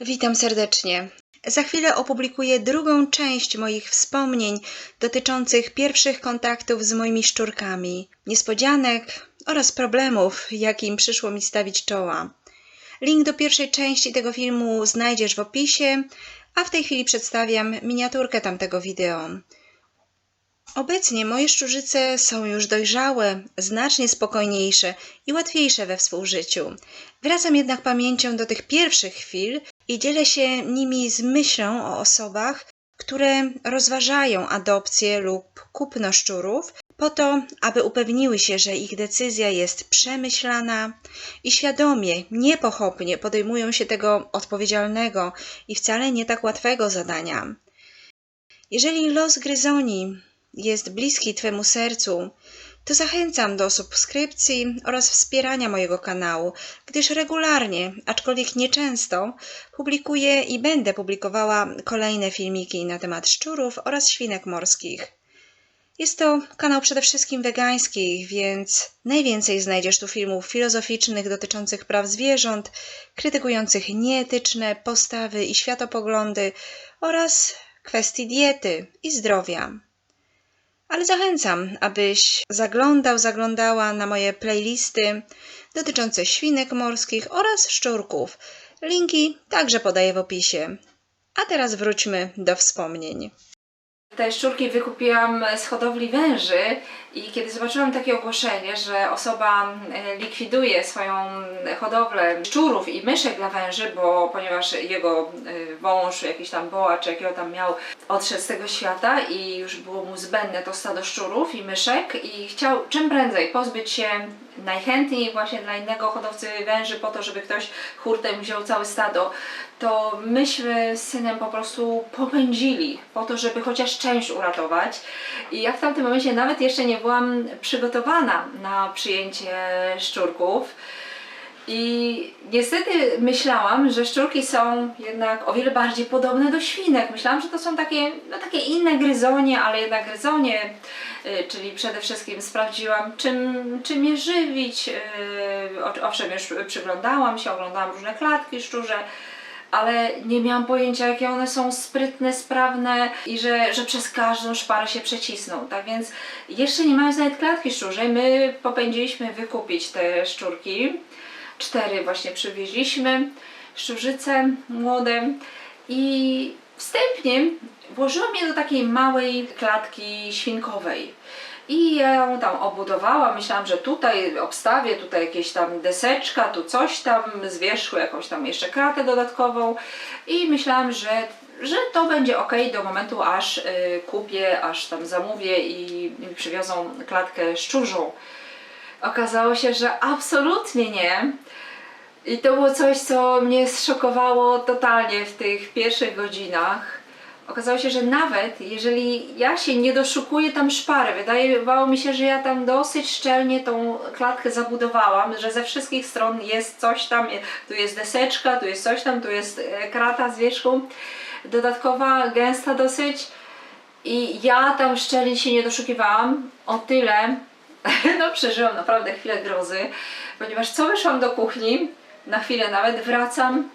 Witam serdecznie. Za chwilę opublikuję drugą część moich wspomnień dotyczących pierwszych kontaktów z moimi szczurkami, niespodzianek oraz problemów, jakim przyszło mi stawić czoła. Link do pierwszej części tego filmu znajdziesz w opisie, a w tej chwili przedstawiam miniaturkę tamtego wideo. Obecnie moje szczurzyce są już dojrzałe, znacznie spokojniejsze i łatwiejsze we współżyciu. Wracam jednak pamięcią do tych pierwszych chwil i dzielę się nimi z myślą o osobach, które rozważają adopcję lub kupno szczurów, po to, aby upewniły się, że ich decyzja jest przemyślana i świadomie, niepochopnie podejmują się tego odpowiedzialnego i wcale nie tak łatwego zadania. Jeżeli los gryzoni jest bliski Twemu sercu, to zachęcam do subskrypcji oraz wspierania mojego kanału, gdyż regularnie, aczkolwiek nieczęsto, publikuję i będę publikowała kolejne filmiki na temat szczurów oraz świnek morskich. Jest to kanał przede wszystkim wegański, więc najwięcej znajdziesz tu filmów filozoficznych dotyczących praw zwierząt, krytykujących nieetyczne postawy i światopoglądy oraz kwestii diety i zdrowia. Ale zachęcam, abyś zaglądał, zaglądała na moje playlisty dotyczące świnek morskich oraz szczurków. Linki także podaję w opisie. A teraz wróćmy do wspomnień. Te szczurki wykupiłam z hodowli węży i kiedy zobaczyłam takie ogłoszenie, że osoba e, likwiduje swoją hodowlę szczurów i myszek dla węży, bo ponieważ jego e, wąż, jakiś tam boła czy jakiego tam miał, odszedł z tego świata i już było mu zbędne to stado szczurów i myszek i chciał czym prędzej pozbyć się najchętniej właśnie dla innego hodowcy węży po to, żeby ktoś hurtem wziął całe stado, to myśmy z synem po prostu popędzili po to, żeby chociaż część uratować. I ja w tamtym momencie nawet jeszcze nie byłam przygotowana na przyjęcie szczurków. I niestety myślałam, że szczurki są jednak o wiele bardziej podobne do świnek. Myślałam, że to są takie, no, takie inne gryzonie, ale jednak gryzonie, y, czyli przede wszystkim sprawdziłam, czym, czym je żywić. y, Owszem, już przyglądałam się, oglądałam różne klatki szczurze, ale nie miałam pojęcia, jakie one są sprytne, sprawne i że, że przez każdą szparę się przecisną. Tak więc jeszcze nie mając nawet klatki szczurzej, my popędziliśmy wykupić te szczurki. Cztery właśnie przywieźliśmy, szczurzyce młode i wstępnie włożyłam je do takiej małej klatki świnkowej. I ja ją tam obudowałam, myślałam, że tutaj obstawię, tutaj jakieś tam deseczka, tu coś tam, z wierzchu jakąś tam jeszcze kratę dodatkową i myślałam, że, że to będzie ok do momentu, aż y, kupię, aż tam zamówię i mi przywiozą klatkę szczurzą. Okazało się, że absolutnie nie. I to było coś, co mnie zszokowało totalnie w tych pierwszych godzinach. Okazało się, że nawet jeżeli ja się nie doszukuję tam szpary, wydawało mi się, że ja tam dosyć szczelnie tą klatkę zabudowałam, że ze wszystkich stron jest coś tam, tu jest deseczka, tu jest coś tam, tu jest e, krata z wierzchu, dodatkowa, gęsta dosyć. I ja tam szczelnie się nie doszukiwałam, o tyle, no przeżyłam naprawdę chwilę grozy, ponieważ co wyszłam do kuchni, na chwilę nawet wracam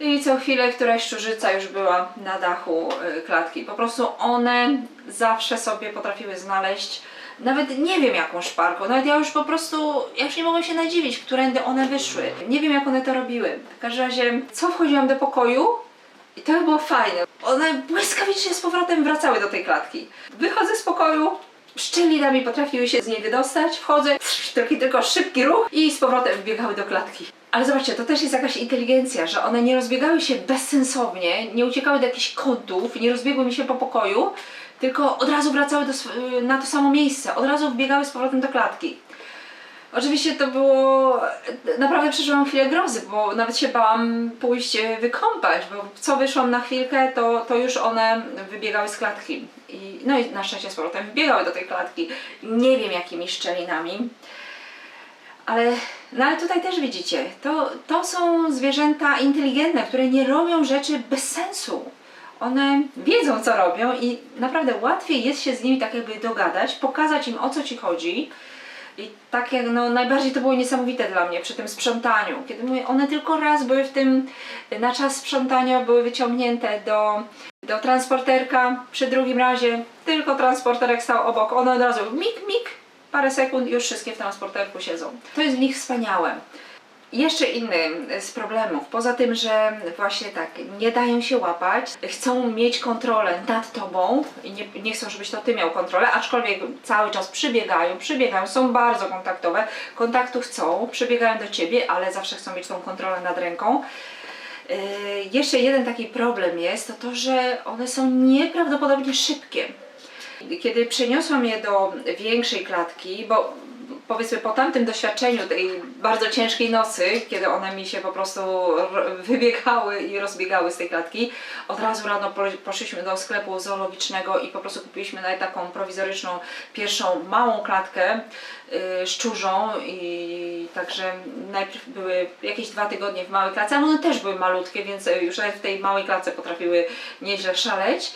i co chwilę któraś szczurzyca już była na dachu y, klatki. Po prostu one zawsze sobie potrafiły znaleźć, nawet nie wiem jaką szparką, nawet ja już po prostu, ja już nie mogłam się nadziwić, którędy one wyszły. Nie wiem jak one to robiły. W każdym razie, co wchodziłam do pokoju, i to było fajne. One błyskawicznie z powrotem wracały do tej klatki. Wychodzę z pokoju, szczelinami potrafiły się z niej wydostać, wchodzę, taki tylko szybki ruch i z powrotem wbiegały do klatki. Ale zobaczcie, to też jest jakaś inteligencja, że one nie rozbiegały się bezsensownie, nie uciekały do jakichś kątów, nie rozbiegły mi się po pokoju, tylko od razu wracały do, sw- na to samo miejsce, od razu wbiegały z powrotem do klatki. Oczywiście to było. Naprawdę przeżyłam chwilę grozy, bo nawet się bałam pójść e, wykąpać, bo co wyszłam na chwilkę, to, to już one wybiegały z klatki. I, no i na szczęście z powrotem wybiegały do tej klatki. Nie wiem jakimi szczelinami. Ale, no ale tutaj też widzicie, to, to są zwierzęta inteligentne, które nie robią rzeczy bez sensu. One wiedzą, co robią i naprawdę łatwiej jest się z nimi tak jakby dogadać, pokazać im o co ci chodzi, I tak jak no, najbardziej to było niesamowite dla mnie przy tym sprzątaniu, kiedy mówię, one tylko raz były w tym, na czas sprzątania były wyciągnięte do, do transporterka, przy drugim razie tylko transporterek stał obok, one od razu mik, mik, parę sekund już wszystkie w transporterku siedzą. To jest w nich wspaniałe. Jeszcze inny z problemów, poza tym, że właśnie tak, nie dają się łapać, chcą mieć kontrolę nad tobą i nie, nie chcą, żebyś to ty miał kontrolę, aczkolwiek cały czas przybiegają, przybiegają, są bardzo kontaktowe, kontaktu chcą, przybiegają do ciebie, ale zawsze chcą mieć tą kontrolę nad ręką. Yy, jeszcze jeden taki problem jest, to to, że one są nieprawdopodobnie szybkie. Kiedy przeniosłam je do większej klatki, bo powiedzmy po tamtym doświadczeniu tej bardzo ciężkiej nocy, kiedy one mi się po prostu wybiegały i rozbiegały z tej klatki, od razu rano po- poszliśmy do sklepu zoologicznego i po prostu kupiliśmy nawet taką prowizoryczną pierwszą małą klatkę yy, szczurzą i także najpierw były jakieś dwa tygodnie w małej klatce, ale one też były malutkie, więc już nawet w tej małej klatce potrafiły nieźle szaleć.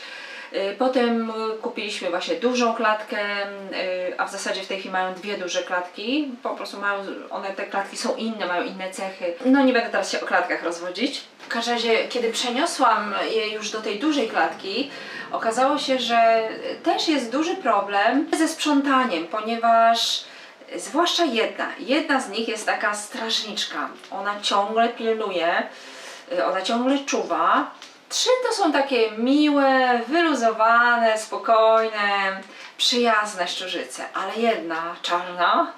Y, Potem y, kupiliśmy właśnie dużą klatkę, y, a w zasadzie w tej chwili mają dwie duże klatki. Po prostu mają, one te klatki są inne, mają inne cechy. No nie będę teraz się o klatkach rozwodzić. W każdym razie, kiedy przeniosłam je już do tej dużej klatki, okazało się, że też jest duży problem ze sprzątaniem, ponieważ zwłaszcza jedna, jedna z nich jest taka strażniczka. Ona ciągle pilnuje, ona ciągle czuwa. Trzy to są takie miłe, wyluzowane, spokojne, przyjazne szczurzyce, ale jedna, czarna,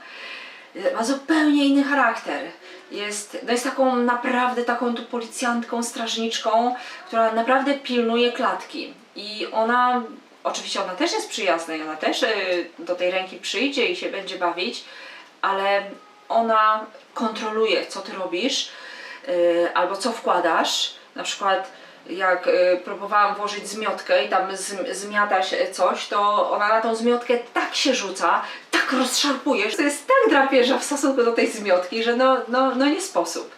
ma zupełnie inny charakter. Jest, no jest taką naprawdę taką tu policjantką, strażniczką, która naprawdę pilnuje klatki. I ona, oczywiście ona też jest przyjazna i ona też y, do tej ręki przyjdzie i się będzie bawić, ale ona kontroluje, co ty robisz y, albo co wkładasz. Na przykład jak y, próbowałam włożyć zmiotkę i tam zmiatać coś, to ona na tą zmiotkę tak się rzuca, tak rozszarpuje, że to jest tak drapieża w stosunku do tej zmiotki, że no, no, no nie sposób.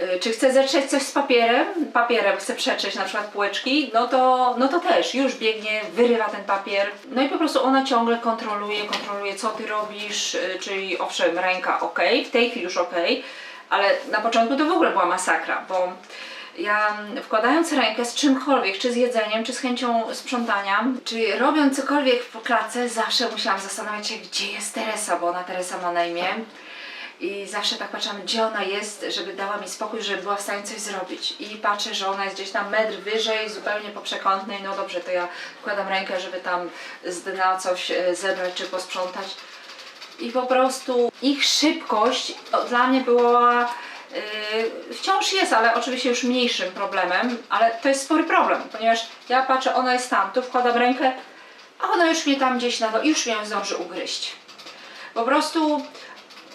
Y, Czy chce zetrzeć coś z papierem? Papierem chce przetrzeć na przykład półeczki, no to, no to też już biegnie, wyrywa ten papier. No i po prostu ona ciągle kontroluje, kontroluje co ty robisz, y, czyli owszem, ręka ok, w tej chwili już ok, ale na początku to w ogóle była masakra, bo ja wkładając rękę z czymkolwiek, czy z jedzeniem, czy z chęcią sprzątania, czy robiąc cokolwiek po klatce, zawsze musiałam zastanawiać się, gdzie jest Teresa, bo ona Teresa ma na imię. I zawsze tak patrzyłam, gdzie ona jest, żeby dała mi spokój, żeby była w stanie coś zrobić. I patrzę, że ona jest gdzieś tam metr wyżej, zupełnie po przekątnej. No dobrze, to ja wkładam rękę, żeby tam z dna coś e, zebrać czy posprzątać. I po prostu ich szybkość dla mnie była wciąż jest, ale oczywiście już mniejszym problemem, ale to jest spory problem, ponieważ ja patrzę, ona jest tam, tu wkładam rękę, a ona już mnie tam gdzieś na dole, już mnie zdąży ugryźć. Po prostu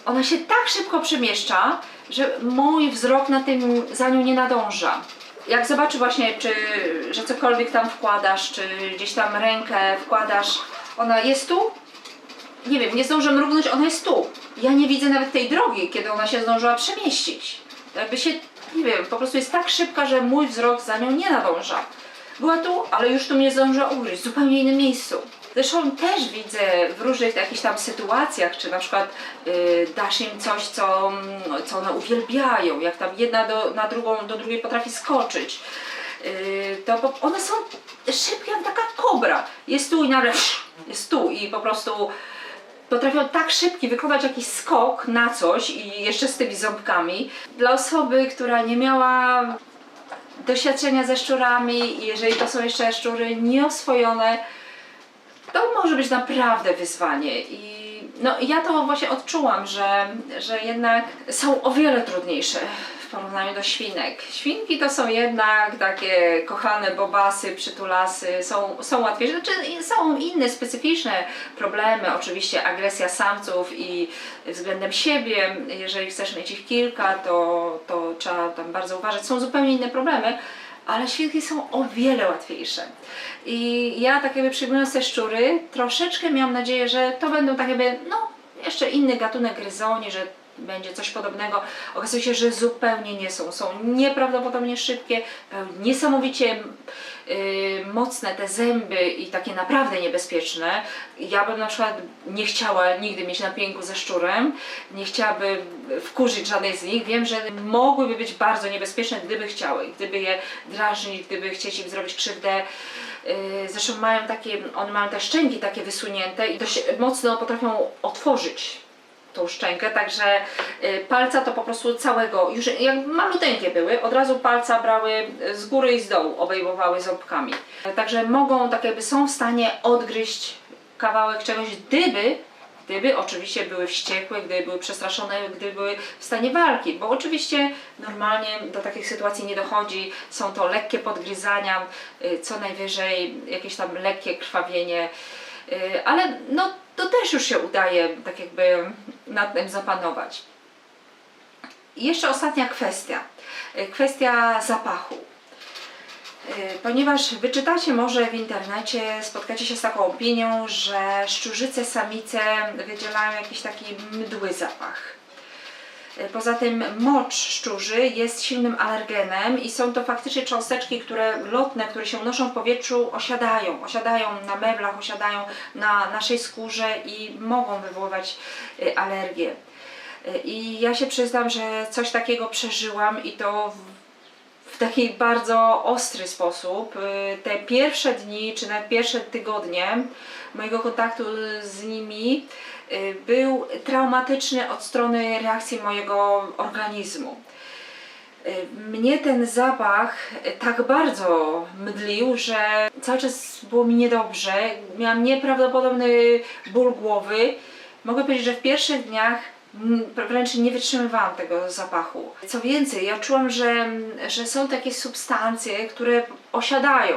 ona się tak szybko przemieszcza, że mój wzrok na tym za nią nie nadąża. Jak zobaczy właśnie, czy, że cokolwiek tam wkładasz, czy gdzieś tam rękę wkładasz, ona jest tu, nie wiem, nie zdążę mrugnąć, ona jest tu. Ja nie widzę nawet tej drogi, kiedy ona się zdążyła przemieścić. Jakby się, nie wiem, po prostu jest tak szybka, że mój wzrok za nią nie nadąża. Była tu, ale już tu mnie zdążyła ugryźć, w zupełnie innym miejscu. Zresztą też widzę w różnych jakichś tam sytuacjach, czy na przykład y, dasz im coś, co, co one uwielbiają, jak tam jedna do, na drugą, do drugiej potrafi skoczyć. Yy, to one są szybkie jak taka kobra. Jest tu i nagle jest tu i po prostu potrafią tak szybki wykonać jakiś skok na coś i jeszcze z tymi ząbkami. Dla osoby, która nie miała doświadczenia ze szczurami jeżeli to są jeszcze szczury nieoswojone, to może być naprawdę wyzwanie i no, ja to właśnie odczułam, że, że jednak są o wiele trudniejsze w porównaniu do świnek. Świnki to są jednak takie kochane bobasy, przytulasy, są, są łatwiejsze, znaczy są inne specyficzne problemy, oczywiście agresja samców i względem siebie, jeżeli chcesz mieć ich kilka, to, to trzeba tam bardzo uważać, są zupełnie inne problemy, ale świnki są o wiele łatwiejsze. I ja tak jakby przyjmując te szczury, troszeczkę miałam nadzieję, że to będą tak jakby, no, jeszcze inny gatunek gryzoni, że będzie coś podobnego. Okazuje się, że zupełnie nie są. Są nieprawdopodobnie szybkie, niesamowicie y, mocne te zęby i takie naprawdę niebezpieczne. Ja bym na przykład nie chciała nigdy mieć na pięku ze szczurem, nie chciałabym wkurzyć żadnej z nich. Wiem, że mogłyby być bardzo niebezpieczne, gdyby chciały, gdyby je drażnić, gdyby chcieć im zrobić krzywdę. Yy, Zresztą mają takie, one mają te szczęki takie wysunięte i dość mocno potrafią otworzyć tą szczękę, także y, palca to po prostu całego, już jak maluteńkie były, od razu palca brały z góry i z dołu, obejmowały ząbkami. Także mogą, tak jakby są w stanie odgryźć kawałek czegoś, gdyby, gdyby oczywiście były wściekłe, gdyby były przestraszone, gdyby były w stanie walki, bo oczywiście normalnie do takich sytuacji nie dochodzi, są to lekkie podgryzania, y, co najwyżej jakieś tam lekkie krwawienie, ale no to też już się udaje tak jakby nad tym zapanować. I jeszcze ostatnia kwestia. Y, Kwestia zapachu. Y, Ponieważ wyczytacie może w internecie, spotkacie się z taką opinią, że szczurzyce samice wydzielają jakiś taki mdły zapach. Y, Poza tym mocz szczurzy jest silnym alergenem i są to faktycznie cząsteczki, które lotne, które się unoszą w powietrzu, osiadają. Osiadają na meblach, osiadają na naszej skórze i mogą wywoływać y, alergię. Y, I ja się przyznam, że coś takiego przeżyłam i to w taki bardzo ostry sposób. Y, Te pierwsze dni, czy nawet pierwsze tygodnie mojego kontaktu z nimi y, był traumatyczny od strony reakcji mojego organizmu. Y, Mnie ten zapach tak bardzo mdlił, że cały czas było mi niedobrze. Miałam nieprawdopodobny ból głowy. Mogę powiedzieć, że w pierwszych dniach wręcz nie wytrzymywałam tego zapachu. Co więcej, ja czułam, że, że są takie substancje, które osiadają,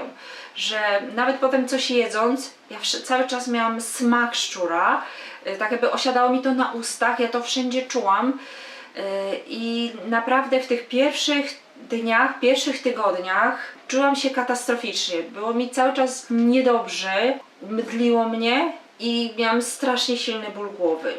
że nawet potem coś jedząc, ja cały czas miałam smak szczura, y, tak jakby osiadało mi to na ustach, ja to wszędzie czułam. Y, I naprawdę w tych pierwszych dniach, pierwszych tygodniach czułam się katastroficznie. Było mi cały czas niedobrze, mdliło mnie i miałam strasznie silny ból głowy.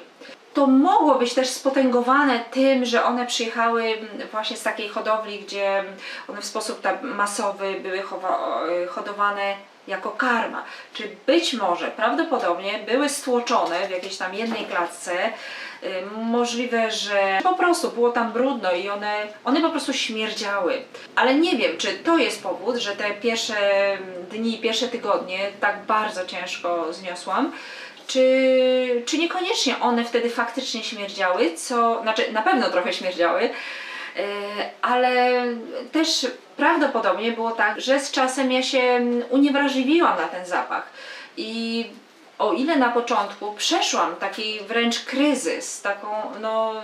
To mogło być też spotęgowane tym, że one przyjechały mm, właśnie z takiej hodowli, gdzie one w sposób masowy były e, hodowane jako karma. Czy być może, prawdopodobnie były stłoczone w jakiejś tam jednej klatce. Y, Możliwe, że po prostu było tam brudno i one, one po prostu śmierdziały. Ale nie wiem, czy to jest powód, że te pierwsze dni, pierwsze tygodnie tak bardzo ciężko zniosłam. Czy, czy niekoniecznie one wtedy faktycznie śmierdziały, co znaczy na pewno trochę śmierdziały, y, ale też prawdopodobnie było tak, że z czasem ja się uniewrażliwiłam na ten zapach. I o ile na początku przeszłam taki wręcz kryzys, taką no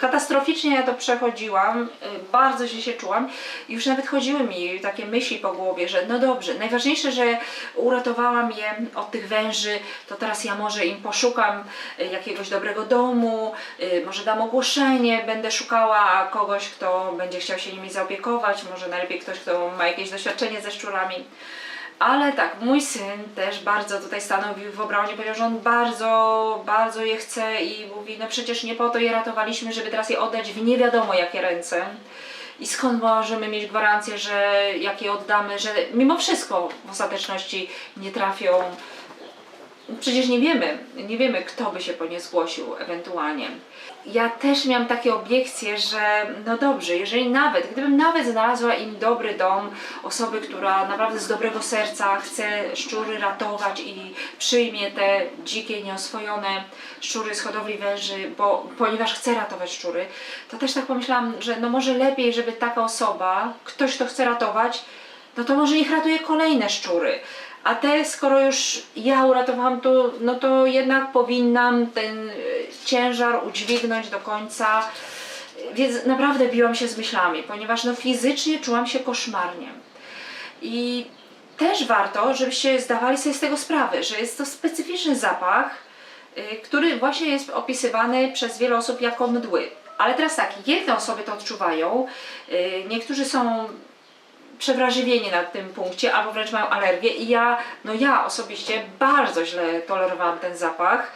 katastroficznie ja to przechodziłam, y, bardzo źle się czułam i już nawet chodziły mi takie myśli po głowie, że no dobrze, najważniejsze, że uratowałam je od tych węży, to teraz ja może im poszukam y, jakiegoś dobrego domu, y, może dam ogłoszenie, będę szukała kogoś, kto będzie chciał się nimi zaopiekować, może najlepiej ktoś, kto ma jakieś doświadczenie ze szczurami. Ale tak, mój syn też bardzo tutaj stanowił w obronie, powiedział, że on bardzo, bardzo je chce i mówi, no przecież nie po to je ratowaliśmy, żeby teraz je oddać w nie wiadomo jakie ręce. I skąd możemy mieć gwarancję, że jak je oddamy, że mimo wszystko w ostateczności nie trafią Przecież nie wiemy, nie wiemy, kto by się po nie zgłosił ewentualnie. Ja też miałam takie obiekcje, że no dobrze, jeżeli nawet, gdybym nawet znalazła im dobry dom, osoby, która naprawdę z dobrego serca chce szczury ratować i przyjmie te dzikie, nieoswojone szczury z hodowli węży, bo, ponieważ chce ratować szczury, to też tak pomyślałam, że no może lepiej, żeby taka osoba, ktoś, kto chce ratować, no to może niech ratuje kolejne szczury. A te, skoro już ja uratowałam, to, no to jednak powinnam ten e, ciężar udźwignąć do końca. Więc naprawdę biłam się z myślami, ponieważ no fizycznie czułam się koszmarnie. I też warto, żebyście zdawali sobie z tego sprawę, że jest to specyficzny zapach, y, który właśnie jest opisywany przez wiele osób jako mdły. Ale teraz tak, jedne osoby to odczuwają, y, niektórzy są przewrażliwieni na tym punkcie, albo wręcz mają alergię i ja, no ja osobiście bardzo źle tolerowałam ten zapach.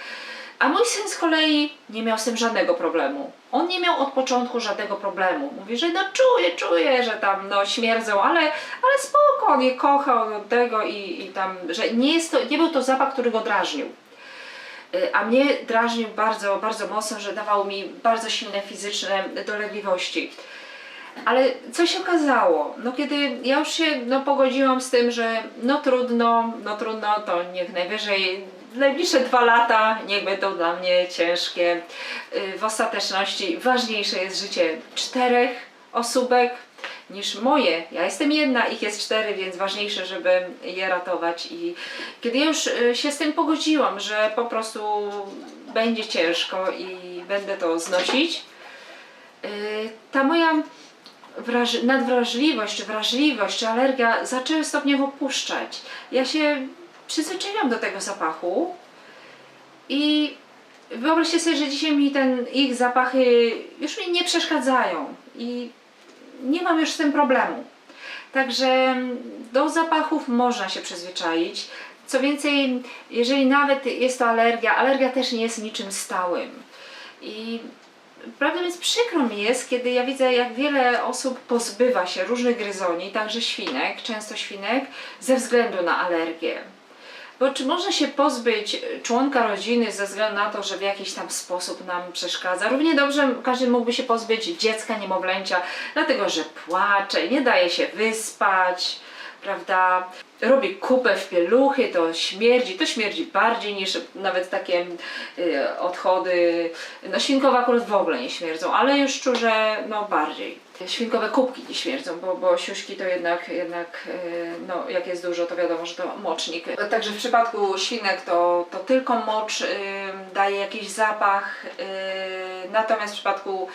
A mój syn z kolei nie miał z tym żadnego problemu. On nie miał od początku żadnego problemu. Mówi, że no czuje, czuje, że tam no śmierdzą, ale, ale spoko, on je od tego i, i tam, że nie, jest to, nie był to zapach, który go drażnił. Y, A mnie drażnił bardzo, bardzo mocno, że dawał mi bardzo silne fizyczne dolegliwości. Ale co się okazało? No kiedy ja już się no, pogodziłam z tym, że no trudno, no trudno, to niech najwyżej najbliższe dwa lata niech będą dla mnie ciężkie. Y, W ostateczności ważniejsze jest życie czterech osóbek niż moje. Ja jestem jedna, ich jest cztery, więc ważniejsze, żeby je ratować. I kiedy ja już y, się z tym pogodziłam, że po prostu będzie ciężko i będę to znosić, y, ta moja wraż- nadwrażliwość, wrażliwość, czy alergia zaczęły stopniowo puszczać. Ja się przyzwyczaiłam do tego zapachu i wyobraźcie sobie, że dzisiaj mi ten ich zapachy już mi nie przeszkadzają i nie mam już z tym problemu. Także do zapachów można się przyzwyczaić. Co więcej, jeżeli nawet jest to alergia, alergia też nie jest niczym stałym. I Prawdę więc przykro mi jest, kiedy ja widzę, jak wiele osób pozbywa się różnych gryzoni, także świnek, często świnek, ze względu na alergię. Bo czy można się pozbyć członka rodziny ze względu na to, że w jakiś tam sposób nam przeszkadza? Równie dobrze każdy mógłby się pozbyć dziecka, niemowlęcia, dlatego że płacze, nie daje się wyspać, prawda? Robi kupę w pieluchy, to śmierdzi, to śmierdzi bardziej niż nawet takie y, odchody. No świnkowe akurat w ogóle nie śmierdzą, ale już szczurze no bardziej. Świnkowe kubki nie śmierdzą, bo, bo siuśki to jednak, jednak y, no, jak jest dużo, to wiadomo, że to mocznik. Także w przypadku świnek to, to tylko mocz y, daje jakiś zapach, y, natomiast w przypadku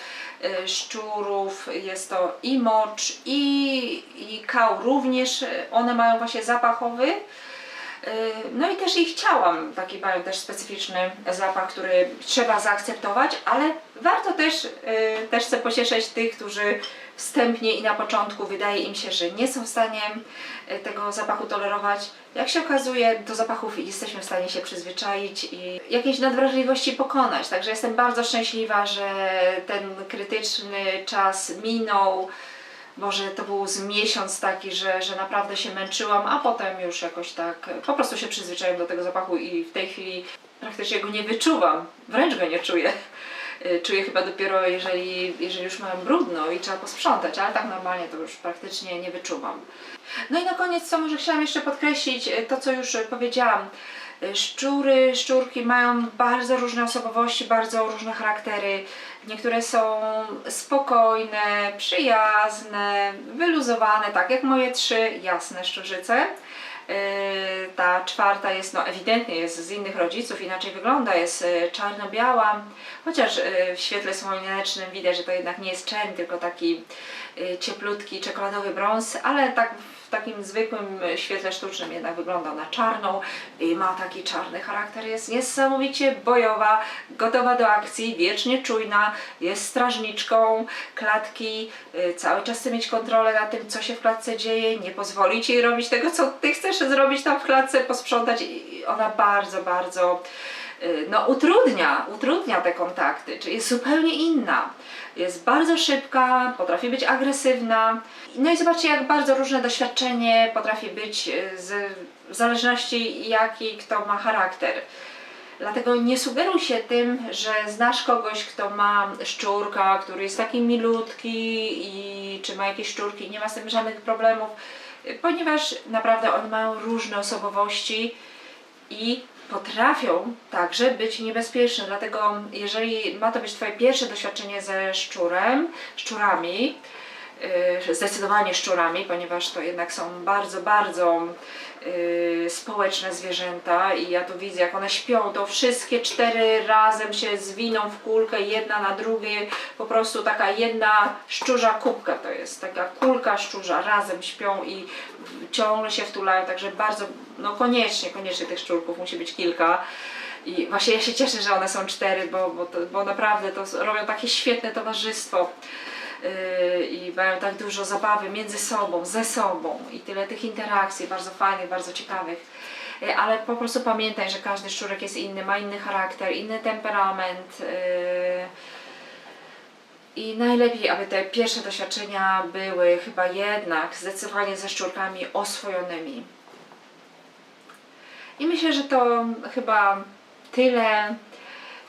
szczurów jest to i mocz, i, i kał również, one mają właśnie zapachowy. Y, No i też ich ciałam, taki mają też specyficzny zapach, który trzeba zaakceptować, ale warto też, y, też chcę pocieszyć tych, którzy wstępnie i na początku wydaje im się, że nie są w stanie y, tego zapachu tolerować. Jak się okazuje, do zapachów jesteśmy w stanie się przyzwyczaić i jakieś nadwrażliwości pokonać. Także jestem bardzo szczęśliwa, że ten krytyczny czas minął. Może to był z miesiąc taki, że, że naprawdę się męczyłam, a potem już jakoś tak po prostu się przyzwyczaiłam do tego zapachu i w tej chwili praktycznie go nie wyczuwam, wręcz go nie czuję. Y, Czuję chyba dopiero, jeżeli, jeżeli już mam brudno i trzeba posprzątać, ale tak normalnie to już praktycznie nie wyczuwam. No i na koniec, co może chciałam jeszcze podkreślić, y, to co już powiedziałam. Y, Szczury, szczurki mają bardzo różne osobowości, bardzo różne charaktery. Niektóre są spokojne, przyjazne, wyluzowane, tak jak moje trzy jasne szczurzyce. Yy, Ta czwarta jest, no ewidentnie jest z innych rodziców, inaczej wygląda, jest yy, czarno-biała, chociaż w świetle słonecznym widać, że to jednak nie jest czerń, tylko taki cieplutki, czekoladowy brąz, ale tak w takim zwykłym yy, świetle sztucznym jednak wygląda na czarną i ma taki czarny charakter, jest niesamowicie bojowa, gotowa do akcji, wiecznie czujna, jest strażniczką klatki, yy, cały czas chce mieć kontrolę nad tym, co się w klatce dzieje, nie pozwolić jej robić tego, co ty chcesz zrobić tam w klatce, posprzątać i ona bardzo, bardzo y, no, utrudnia, utrudnia te kontakty, czyli jest zupełnie inna. Jest bardzo szybka, potrafi być agresywna. No i zobaczcie, jak bardzo różne doświadczenie potrafi być y, z, w zależności jaki kto ma charakter. Dlatego nie sugeruj się tym, że znasz kogoś, kto ma szczurka, który jest taki milutki i czy ma jakieś szczurki nie ma z tym żadnych problemów, ponieważ naprawdę one mają różne osobowości i potrafią także być niebezpieczne. Dlatego jeżeli ma to być Twoje pierwsze doświadczenie ze szczurem, szczurami, zdecydowanie szczurami, ponieważ to jednak są bardzo, bardzo yy, społeczne zwierzęta i ja tu widzę jak one śpią, to wszystkie cztery razem się zwiną w kulkę, jedna na drugiej, po prostu taka jedna szczurza kubka to jest, taka kulka szczurza, razem śpią i ciągle się wtulają, także bardzo, no koniecznie, koniecznie tych szczurków musi być kilka. I właśnie ja się cieszę, że one są cztery, bo, bo, to, bo naprawdę to robią takie świetne towarzystwo i mają tak dużo zabawy między sobą, ze sobą i tyle tych interakcji bardzo fajnych, bardzo ciekawych. y, ale po prostu pamiętaj, że każdy szczurek jest inny, ma inny charakter, inny temperament. y, I najlepiej, aby te pierwsze doświadczenia były chyba jednak zdecydowanie ze szczurkami oswojonymi. I myślę, że to chyba tyle.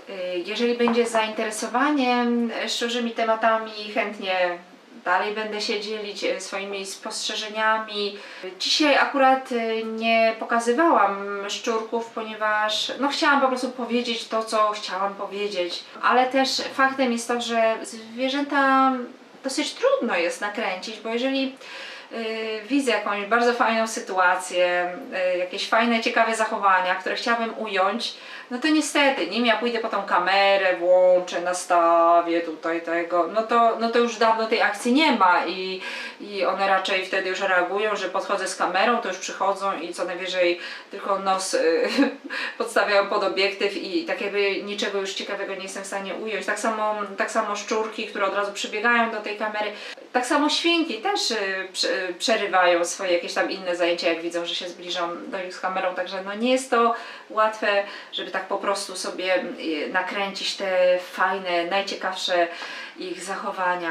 Y, Jeżeli będzie zainteresowanie szczurzymi tematami, chętnie dalej będę się dzielić e, swoimi spostrzeżeniami. Dzisiaj akurat y, nie pokazywałam szczurków, ponieważ no, chciałam po prostu powiedzieć to, co chciałam powiedzieć. Ale też faktem jest to, że zwierzęta dosyć trudno jest nakręcić, bo jeżeli y, widzę jakąś bardzo fajną sytuację, y, jakieś fajne, ciekawe zachowania, które chciałabym ująć, no to niestety, nim ja pójdę po tą kamerę, włączę, nastawię tutaj tego, no to, no to już dawno tej akcji nie ma i, i one raczej wtedy już reagują, że podchodzę z kamerą, to już przychodzą i co najwyżej tylko nos y, podstawiają pod obiektyw i tak jakby niczego już ciekawego nie jestem w stanie ująć. Tak samo, tak samo szczurki, które od razu przybiegają do tej kamery. Tak samo świnki też y, prze- przerywają swoje jakieś tam inne zajęcia, jak widzą, że się zbliżam do nich z kamerą, także no nie jest to łatwe, żeby tak po prostu sobie y, nakręcić te fajne, najciekawsze ich zachowania.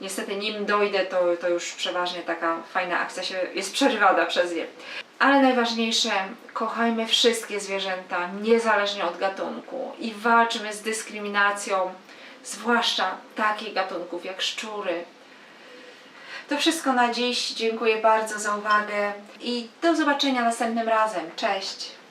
Niestety nim dojdę, to, to już przeważnie taka fajna akcja się jest przerywana przez nie. Ale najważniejsze, kochajmy wszystkie zwierzęta, niezależnie od gatunku i walczmy z dyskryminacją, zwłaszcza takich gatunków jak szczury. To wszystko na dziś. Dziękuję bardzo za uwagę i do zobaczenia następnym razem. Cześć!